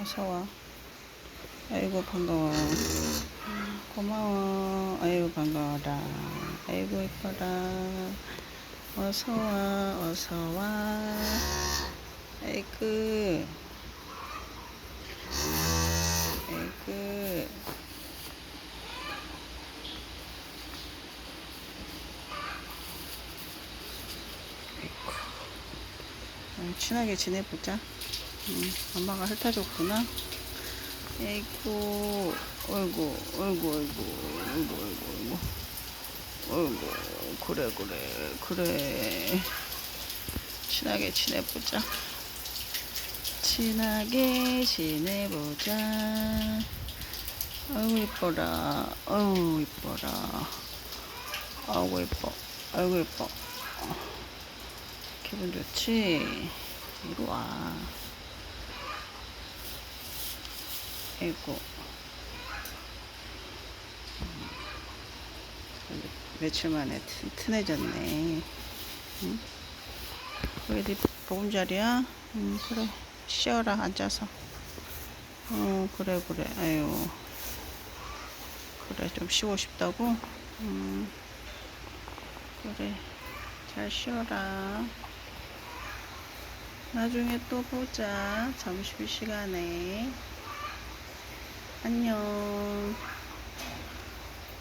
어서 와. 아이고 반가워. 고마워. 아이고 반가워라. 아이고 이뻐라. 어서 와. 어서 와. 아이고. 아이고. 음, 친하게 지내보자. 음, 엄마가 핥아줬구나. 에이구, 어이구, 어이구, 어이구, 어이구, 어이구, 어이구, 어이구, 그래, 그래, 그래. 친하게 지내보자. 친하게 지내보자. 아이고, 이뻐라. 아이고, 이뻐라. 아이고, 이뻐. 아이고, 이뻐. 기분 좋지? 이리 와. 아이고. 음. 며칠 만에 튼튼해졌네. 응? 어디 보금자리야? 응, 그래. 쉬어라, 앉아서. 어, 그래, 그래. 아유. 그래, 좀 쉬고 싶다고? 응. 그래. 잘 쉬어라. 나중에 또 보자. 점심시간에. 안녕.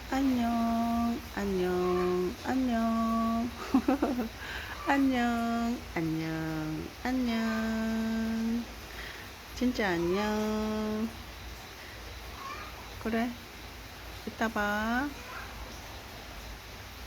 안녕. 안녕. 안녕. 안녕. 안녕. 안녕. 진짜 안녕. 그래. 이따 봐.